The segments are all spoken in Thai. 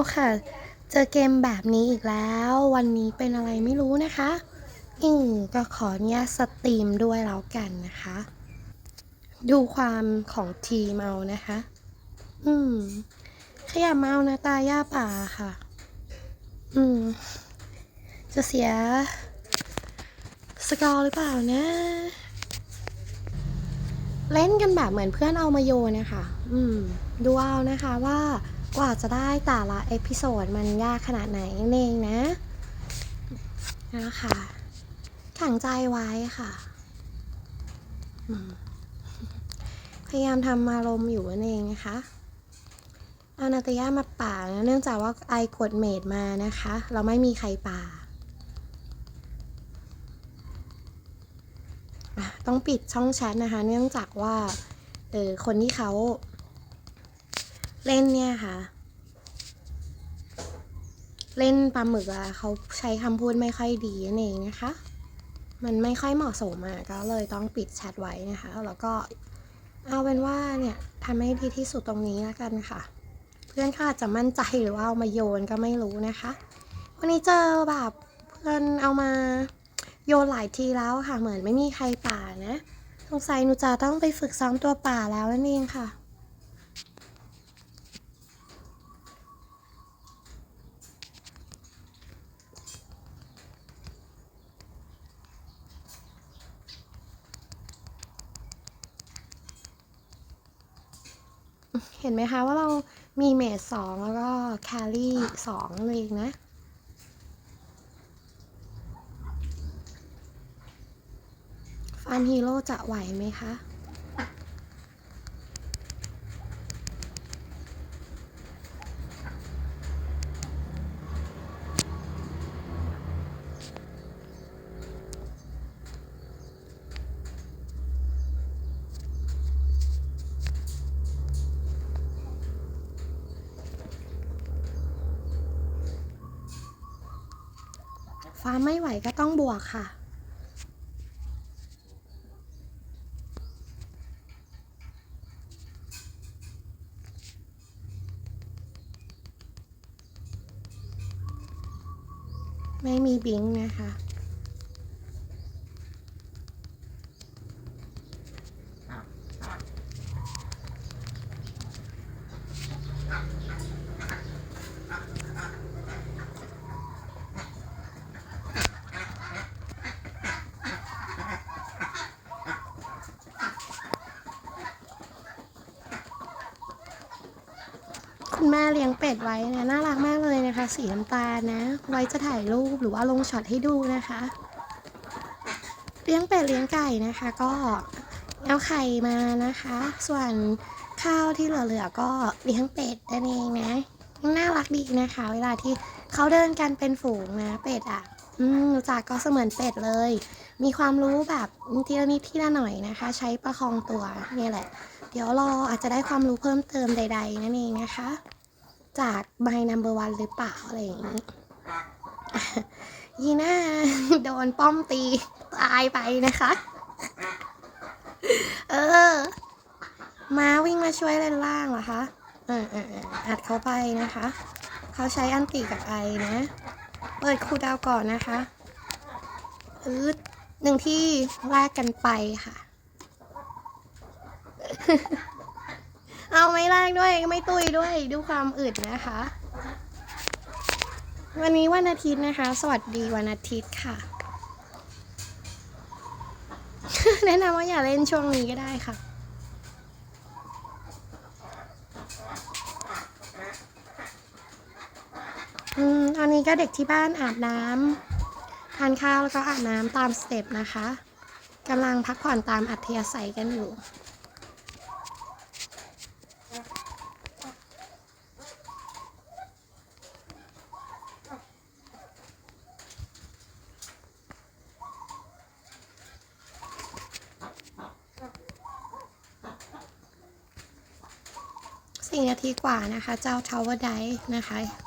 ลค่ะ เจอเกมแบบนี้อีกแล้ว วันนี้เป็นอะไรไม่รู้นะคะอืมก็ขออนุญาตสตรีมด้วยแล้วกันนะคะ ดูความของทีมเอานะคะ อืม ขยับเมานะตาย่าป่าค่ะ อืม จะเสีย สกอร์หรือเปล่านะ เล่นกันแบบเหมือนเพื่อนเอามาโยนนะคะ อืม ดูเอานะคะว่า กว่าจะได้แต่ละเอพิโซดมันยากขนาดไหนเองนะนะคะแข็งใจไว้ค่ะ พยายามทำอารมณ์อยู่นั่นเองนะคะเอานาตยามาป่านะเนื่องจากว่าไอกดเมดมานะคะ เราไม่มีใครป่า ต้องปิดช่องแชทนะคะ เนื่องจากว่าเออคนที่เขา เล่นเนี่ยค่ะ เล่นปลาหมึกอะเขาใช้คำพูดไม่ค่อยดีนั่นเองนะคะ มันไม่ค่อยเหมาะสมอะก็เลยต้องปิดแชทไว้นะคะ แล้วก็เอาเป็นว่าเนี่ยทำให้ดีที่สุดตรงนี้แล้วกันค่ะ เพื่อนเขาอาจจะมั่นใจหรือว่าเอามาโยนก็ไม่รู้นะคะ วันนี้เจอแบบเพื่อนเอามาโยนหลายทีแล้วค่ะ เหมือนไม่มีใครป่านะ สงสัยหนูจะต้องไปฝึกซ้อมตัวป่าแล้วนั่นเองค่ะ เห็นไหมคะว่าเรามีเมสสองแล้วก็แคลรี่สองเองนะ ฟันฮีโร่จะไหวไหมคะ ฟ้าไม่ไหวก็ต้องบวกค่ะ ไม่มีบิงนะคะ คุณแม่เลี้ยงเป็ดไว้นะน่ารักมากเลยนะคะ สีน้ำตาลนะ ไว้จะถ่ายรูปหรือว่าลงช็อตให้ดูนะคะ เลี้ยงเป็ดเลี้ยงไก่นะคะ ก็เอาไข่มานะคะ ส่วนข้าวที่เหลือๆก็เลี้ยงเป็ดนั่นเองนะน่ารักดีนะคะ เวลาที่เขาเดินกันเป็นฝูงนะ เป็ดอะ อืมจักก็เสมือนเป็ดเลย มีความรู้แบบทีละนิดทีละหน่อยนะคะ ใช้ประคองตัวนี่แหละ เดี๋ยวรออาจจะได้ความรู้เพิ่มเติมใด ๆ นั่นเองนะคะ จาก My Number One หรือเปล่าอะไรอย่างนี้ยีน่าโดนป้อมตีตายไปนะคะ เออ มาวิ่งมาช่วยเลนล่างเหรอคะเออเอออออัดเขาไปนะคะ เขาใช้อันติกับไอนะ เปิดคูดาวก่อนนะคะอืดหนึ่งที่แลกกันไปค่ะ เอาไม่แรกด้วยไม่ตุยด้วยดูความอึดนะคะ วันนี้วันอาทิตย์นะคะ สวัสดีวันอาทิตย์ค่ะ แนะนำว่าอย่าเล่นช่วงนี้ก็ได้ค่ะอืมตอนนี้ก็เด็กที่บ้านอาบน้ำทานข้าวแล้วก็อาบน้ำตามสเต็ปนะคะกำลังพักผ่อนตามอัธยาศัยกันอยู่ 4 นาทีกว่านะคะ เจ้าทาวเวอร์ไดนะคะ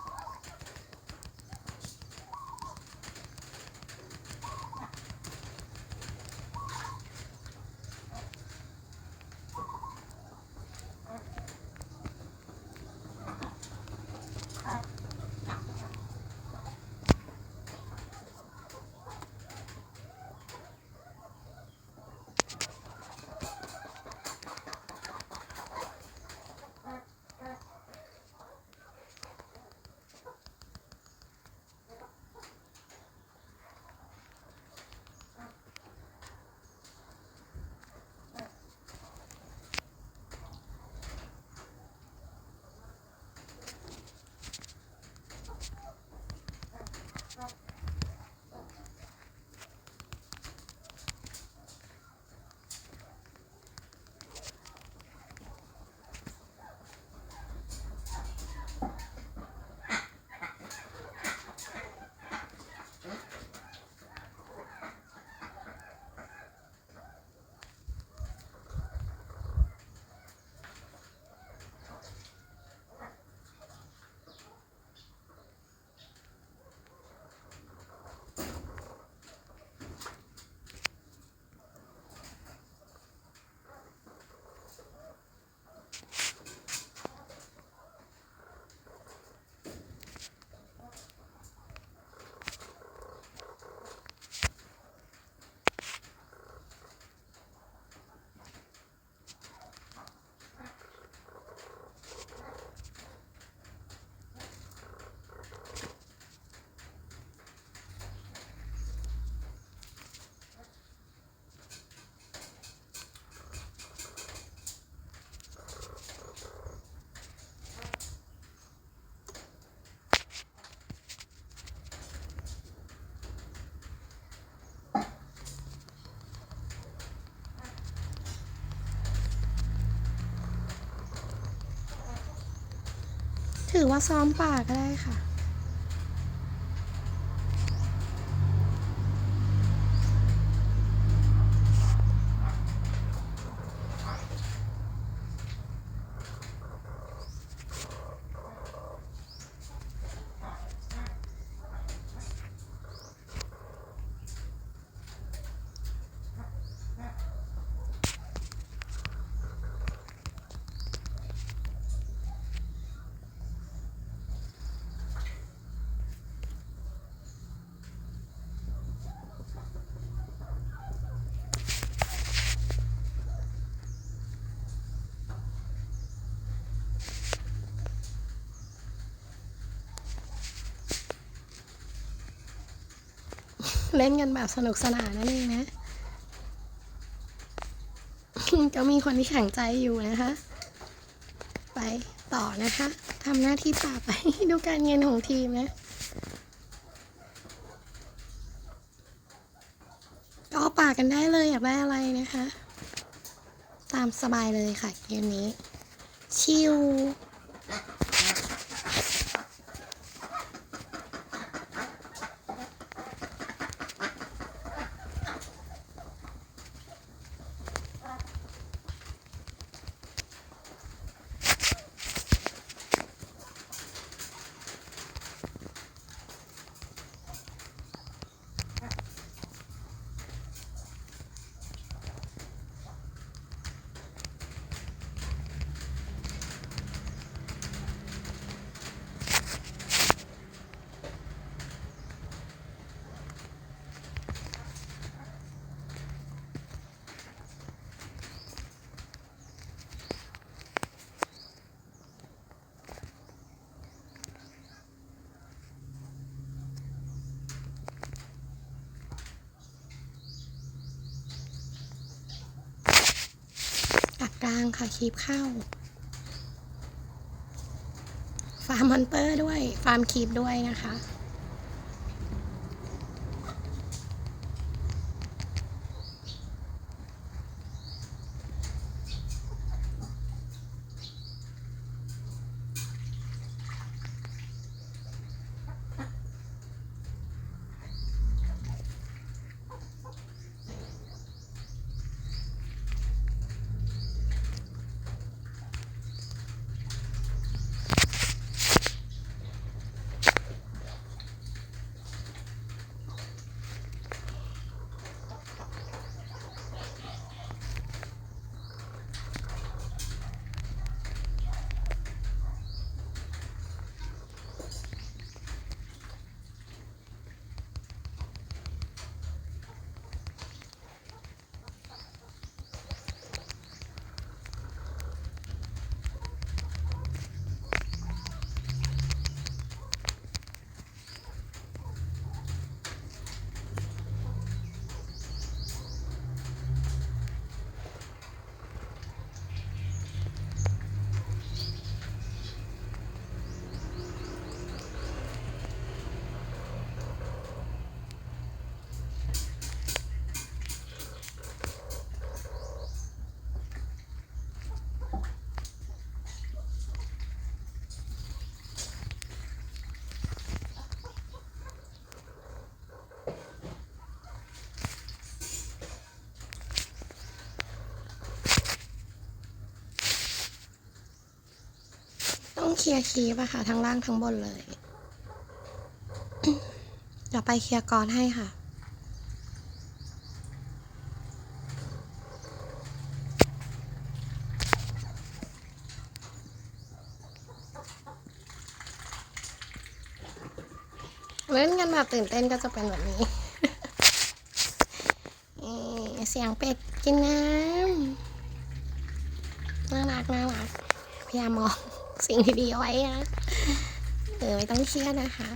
ถือว่าซ้อมป่าก็ได้ค่ะ เล่นกันแบบสนุกสนานนั่นเองนะก็มีคนที่แข็งใจอยู่นะคะ ไปต่อนะคะทำหน้าที่ป่าไปดูการเงินของทีมนะก็ป่ากันได้เลยอยากได้อะไรนะคะ ตามสบายเลยค่ะเกมนี้ ชิลางค่ะคีบเข้า ฟาร์มฮันเตอร์ด้วย ฟาร์มคีบด้วยนะคะ เคลียร์คีบอะค่ะ ทั้งล่างทั้งบนเลย เดี๋ยวไปเคลียร์กรให้ค่ะเล่นกันแบบตื่นเต้นก็จะเป็นแบบนี้ เสียงเป็ดกินน้ำน่ารักน่ารักพยายามมอง สิ่งดีๆไว้นะเออไม่ต้องเครียดนะคะ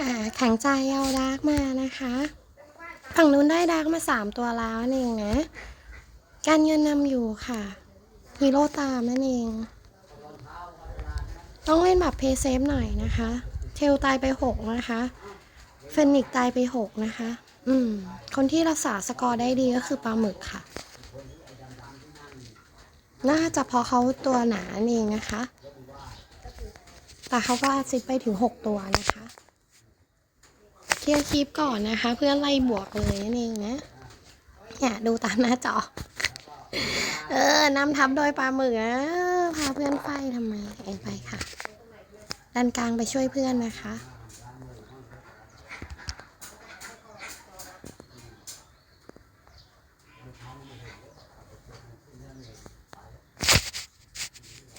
อ่าแข็งใจเอาดาร์กมานะคะฝั่งนู้นได้ดาร์กมาสามตัวแล้วนั่นเองนะ การเงินนำอยู่ค่ะฮีโร่ตามนั่นเอง ต้องเล่นแบบเพย์เซฟหน่อยนะคะ เทลตายไปหกนะคะเฟนิกตายไปหกนะคะ อืม คนที่รักษาสกอร์ได้ดีก็คือปลาหมึกค่ะ น่าจะเพราะเขาตัวหนาเองนะคะ แต่เขาก็อาซิดไปถึง 6 ตัวนะคะ เคลียร์คลิปก่อนนะคะ เพื่อไล่บวกเลยนั่นเองนะ เนี่ยดูตามหน้าจอ เออนำทับโดยปลาหมึกนะพาเพื่อนไฟทำไมเองไปค่ะดันกลางไปช่วยเพื่อนนะคะ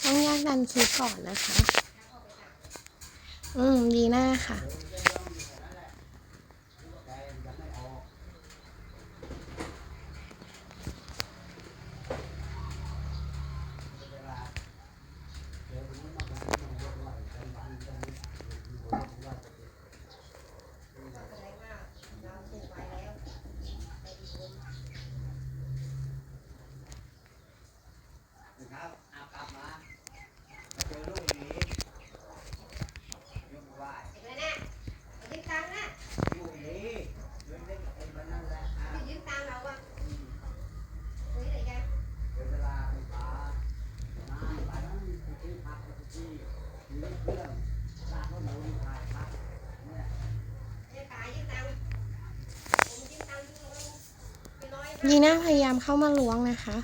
ต้องแยกดันคลิปก่อนนะคะ อืม ดีหน้าค่ะ นะครับเอากลับมาเจอลูกหมียกมือไหว้ลูกหมีเดินเล่นไอ้บ้านนั่นแหละอะเดี๋ยวเวลาไปป่าน้ำไปนั่นไปที่พักไปที่มีเครื่องลากรถหมูนี่ถ่ายพักเนี่ย ยีน่าพยายามเข้ามาล้วงนะคะ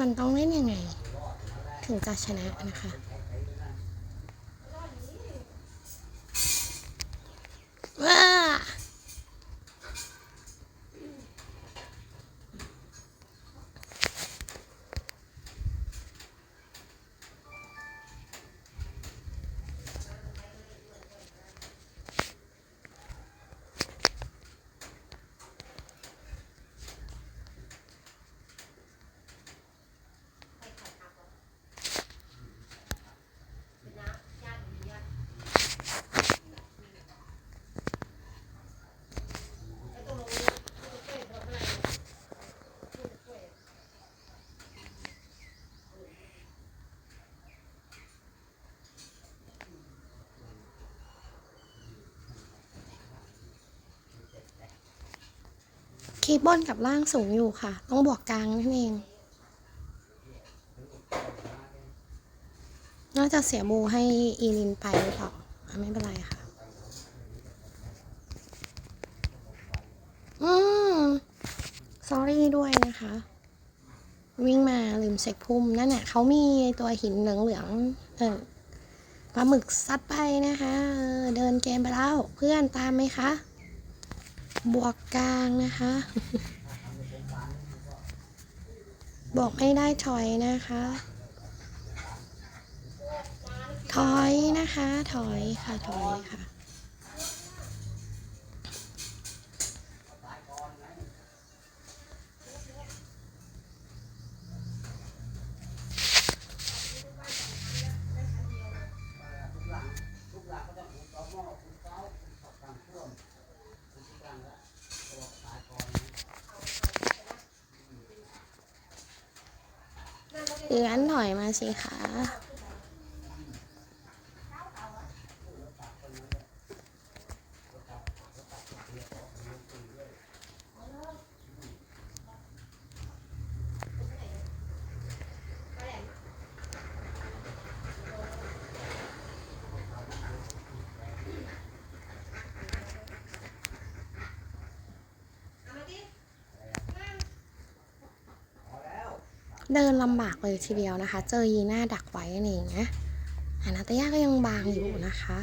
มันต้องเล่นยังไง ถึงจะชนะนะคะ คีย์บนกับล่างสูงอยู่ค่ะ ต้องบวกกลางนั่นเอง น่าจะเสียบูให้อีลินไปหรือเปล่าไม่เป็นไรค่ะ อืม sorry ด้วยนะคะ วิ่งมาลืมเช็คพุ่มนั่นน่ะเขามีตัวหินเหลืองๆเออปลาหมึกซัดไปนะคะเออเดินเกมไปแล้ว เพื่อนตามไหมคะ บวกกลางนะคะ บอกไม่ได้ถอยนะคะ ถอยนะคะ ถอยค่ะ ถอยค่ะ นะเอือนถอยมาสิคะ พอแล้ว เดินลำบากเลยทีเดียวนะคะ เจอยีน่าดักไว้นั่นเองนะอานาตยาก็ยังบางอยู่นะคะ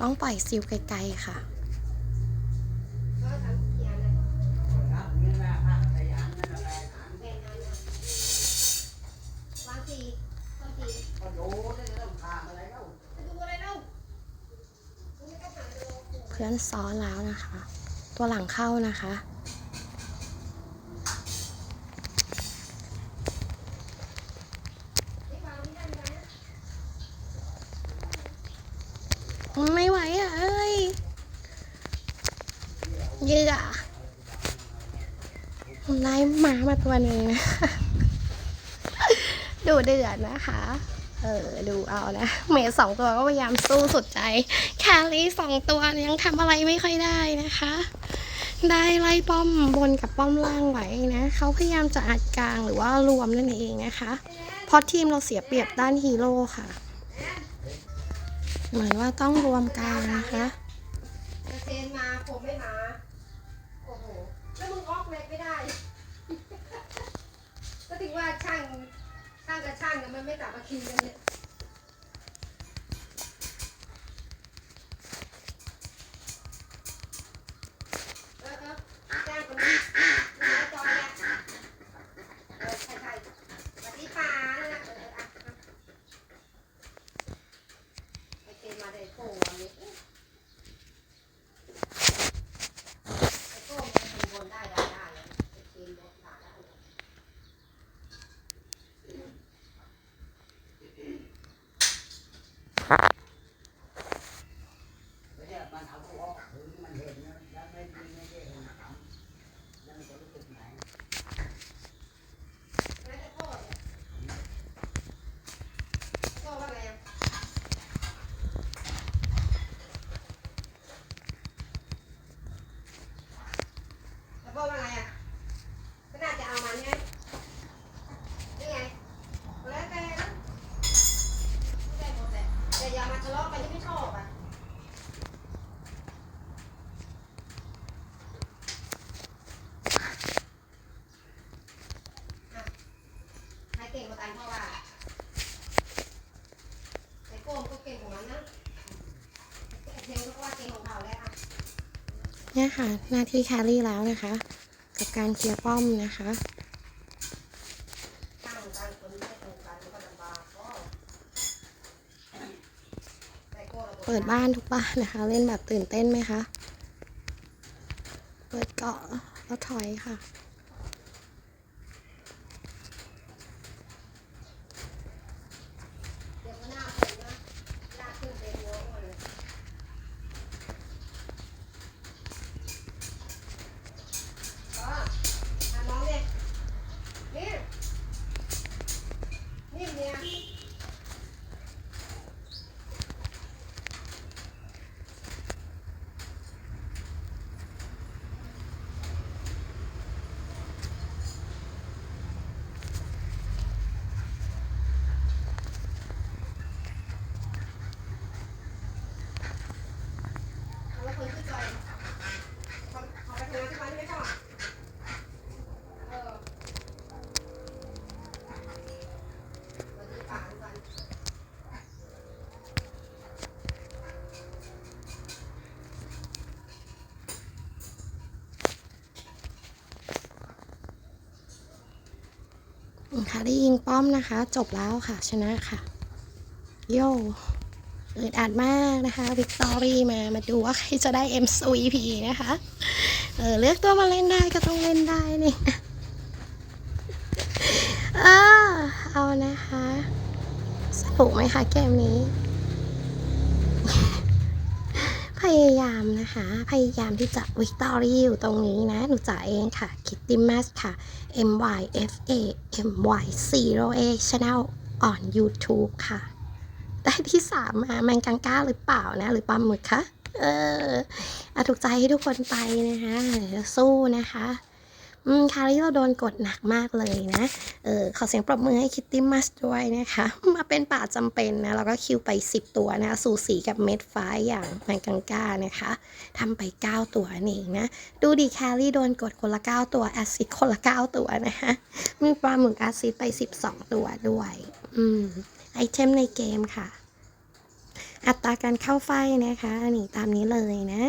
ต้องปล่อยซิลไกลๆค่ะ เพื่อนซ้อนแล้วนะคะ ตัวหลังเข้านะคะ ไม่ไหวอะ เอ้ยเหยื่อได้หมามาตัวหนึงนะ ดูเดือดนะคะ เออ ดูเอานะเมย์สองตัวก็พยายามสู้สุดใจ แคลรี่สองตัวยังทำอะไรไม่ค่อยได้นะคะ ได้ไล่ป้อมบนกับป้อมล่างไว้นะ เขาพยายามจะอัดกลางหรือว่ารวมนั่นเองนะคะ เพราะทีมเราเสียเปรียบด้านฮีโร่ค่ะ เหมือนว่าต้องรวมกลางนะคะจะเซนมาผมไม่มา โอ้โห แล้วมึงออกเล็กไม่ได้ ก็ถึงว่าช่าง ช่างกับช่างเนี่ยมันไม่สามัคคีกันเนี่ย เออเออจ้างคนนี้คนนี้จอยเนี่ยเออใช่ใช่สวัสดีป้านั่นนะเออเอออะอะไอเจนมาได้โผล่วันนี้ไอโก้มันทำบนได้ได้ได้เลยไอเจนบนได้ได้เลย ไม่ใช่มันเอาตัวออกถึงมันเห็นนะแล้วไม่ไม่ไม่ได้เห็นทำแล้วมันจะรู้สึกไหน แล้วไอโก้เนี่ยโก้ว่าไงอะแล้ วโก้ว่าไงอะก็น่าจะเอามันไงนี่ไงแล้วแต่นะได้หมดแหละแต่อย่ามาทะเลาะกันที่ไม่ชอบอะ ใครเก่งกว่ากันเพราะว่าไอ้โก้มก็เก่งของมันนะไอ้เทลก็ว่าเก่งของเขาแล้วอะ เนี่ยค่ะ หน้าที่แครี่แล้วนะคะ กับการเคลียร์ป้อมนะคะเปิดบ้านทุกบ้านนะคะ เล่นแบบตื่นเต้นไหมคะ เปิดเกาะแล้วถอยค่ะ เดี๋ยวก็หน้าเป็นนะหน้าขึ้นเต็มหัวหมดเลยก็หาน้องเด็กนี่นี่เนี่ย แล้วคนที่จอยเขาเขาไปทำงานที่บ้านไม่ชอบเออวันนี้ป่าทุกวัน ค่ะ ได้ยิงป้อมนะคะ จบแล้วค่ะ ชนะค่ะ โย่อึดอัดมากนะคะวิกตอรี่มา มาดูว่าใครจะได้ MVP นะคะ เออ เลือกตัวมาเล่นได้ก็ต้องเล่นได้นี่เออเอานะคะ สนุกไหมคะเกมนี้ พยามนะคะ พยายามที่จะวิกตอรี่อยู่ตรงนี้นะ หนูจ่าเองค่ะ คิตติมัสค่ะ M Y F A MY0A Channel on YouTube ค่ะ ได้ที่สามมาแมงกังก้าหรือเปล่านะ หรือปลาหมึกคะ เอออะถูกใจให้ทุกคนไปนะคะ สู้นะคะ อืมคารี่เราโดนกดหนักมากเลยนะ เออขอเสียงปรบมือให้คิตตี้มัสด้วยนะคะ มาเป็นป่าจำเป็นนะ แล้วก็คิวไป 10 ตัวนะ สูสีกับเม็ดฟ้าอย่างแมงกังก้านะคะทำไป 9 ตัวนี่นะ ดูดีแครี่โดนกดคนละ 9 ตัวแอซิดคนละ 9 ตัวนะคะมีปลาหมึกแอซซิดไป 12 ตัวด้วย อืมไอเทมในเกมค่ะ อัตราการเข้าไฟนะคะ นี่ตามนี้เลยนะ